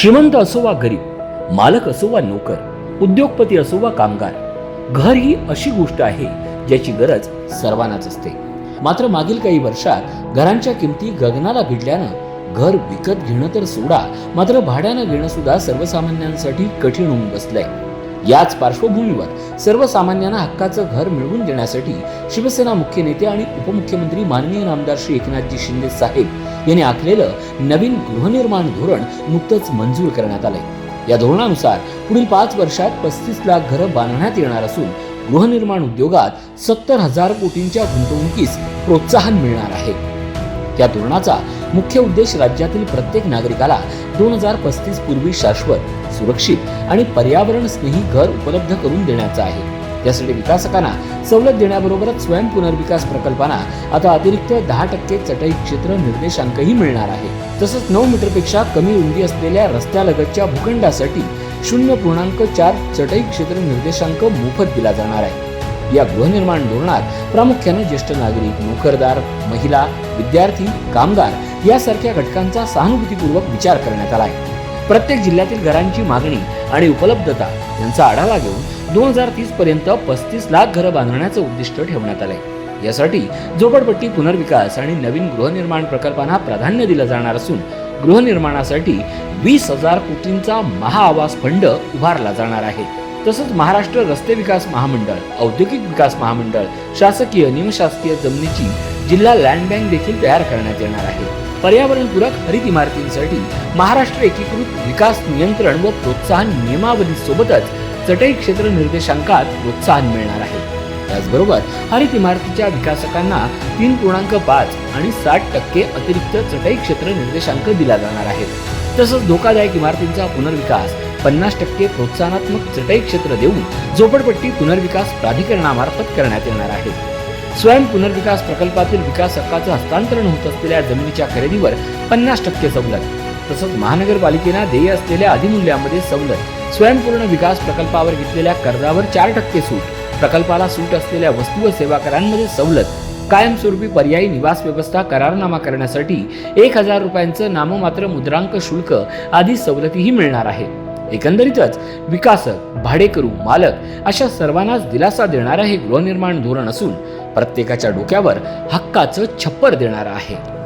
श्रीमंत असो वा गरीब मालक असो वा नोकर उद्योगपती असो वा कामगार घर ही अशी गोष्ट आहे ज्याची गरज सर्वांनाच असते. मात्र मागील काही वर्षात घरांच्या किमती गगनाला भिडल्यानं घर विकत घेणं तर सोडा मात्र भाड्यानं घेणं सुद्धा सर्वसामान्यांसाठी कठीण होऊन बसलंय. याच पार्श्वभूमीवर सर्वसामान्यांना हक्काचं घर मिळवून देण्यासाठी शिवसेना मुख्य नेते आणि उपमुख्यमंत्री माननीय नामदार श्री एकनाथजी शिंदे साहेब यांनी आखलेलं नवीन गृहनिर्माण धोरण नुकतंच मंजूर करण्यात आलंय. या धोरणानुसार पुढील पाच वर्षात पस्तीस लाख घरं बांधण्यात येणार असून गृहनिर्माण उद्योगात सत्तर हजार कोटींच्या गुंतवणुकीस प्रोत्साहन मिळणार आहे. या धोरणाचा मुख्य उद्देश राज्यातील प्रत्येक नागरिकाला दोन हजार पस्तीस पूर्वी शाश्वत सुरक्षित आणि पर्यावरण स्नेही घर उपलब्ध करून देण्याचा आहे. त्यासाठी विकासकांना सवलत देण्याबरोबरच स्वयं पुनर्विकास प्रकल्पांना आता अतिरिक्त दहा टक्के चटई क्षेत्र निर्देशांकही मिळणार आहे. तसंच नऊ मीटरपेक्षा कमी रुंदी असलेल्या रस्त्यालगतच्या भूखंडासाठी शून्य पूर्णांक चार चटई क्षेत्र निर्देशांक मोफत दिला जाणार आहे. या गृहनिर्माण धोरणात प्रामुख्याने ज्येष्ठ नागरिक नोकरदार महिला विद्यार्थी कामगार यासारख्या घटकांचा सहानुभूतीपूर्वक विचार करण्यात आला आहे. प्रत्येक जिल्ह्यातील घरांची मागणी आणि उपलब्धता यांचा आढावा घेऊन दोन हजार तीस पर्यंत पस्तीस लाख घरं बांधण्याचं उद्दिष्ट ठेवण्यात आलंय. यासाठी झोपडपट्टी पुनर्विकास आणि नवीन गृहनिर्माण प्रकल्पांना प्राधान्य दिलं जाणार असून गृहनिर्माणासाठी वीस हजार कोटींचा महाआवास फंड उभारला जाणार आहे. तसंच महाराष्ट्र रस्ते विकास महामंडळ औद्योगिक विकास महामंडळ शासकीय निमशासकीय जमिनीची जिल्हा लँड बँक देखील तयार करण्यात येणार आहे. पर्यावरणपूरक हरित इमारतींसाठी महाराष्ट्र एकीकृत विकास नियंत्रण व प्रोत्साहन नियमावली सोबतच चटई क्षेत्र निर्देशांकात प्रोत्साहन मिळणार आहे. त्याचबरोबर हरित इमारतीच्या विकासकांना तीन पूर्णांक पाच आणि साठ टक्के अतिरिक्त चटई क्षेत्र निर्देशांक दिला जाणार आहे. तसंच धोकादायक इमारतींचा पुनर्विकास पन्नास टक्के प्रोत्साहनात्मक चटई क्षेत्र देऊन झोपडपट्टी पुनर्विकास प्राधिकरणामार्फत करण्यात येणार आहे. स्वयं पुनर्विकास प्रकल्पातील विकास हक्काचं हस्तांतरण होत असलेल्या जमिनीच्या खरेदीवर पन्नास टक्के सवलत. तसंच महानगरपालिकेनं देय असलेल्या अधिमूल्यामध्ये सवलत. स्वयंपूर्ण विकास प्रकल्पावर घेतलेल्या कर्जावर चार टक्के सूट. प्रकल्पाला सूट असलेल्या वस्तू व सेवा करांमध्ये सवलत. कायमस्वरूपी पर्यायी निवास व्यवस्था करारनामा करण्यासाठी एक हजार रुपयांचं नाममात्र मुद्रांक शुल्क आदी सवलतीही मिळणार आहे. एकंदरीतच विकासक भाडेकरू मालक अशा सर्वांनाच दिलासा देणारं हे गृहनिर्माण धोरण असून प्रत्येकाच्या डोक्यावर हक्काचं छप्पर देणारं आहे.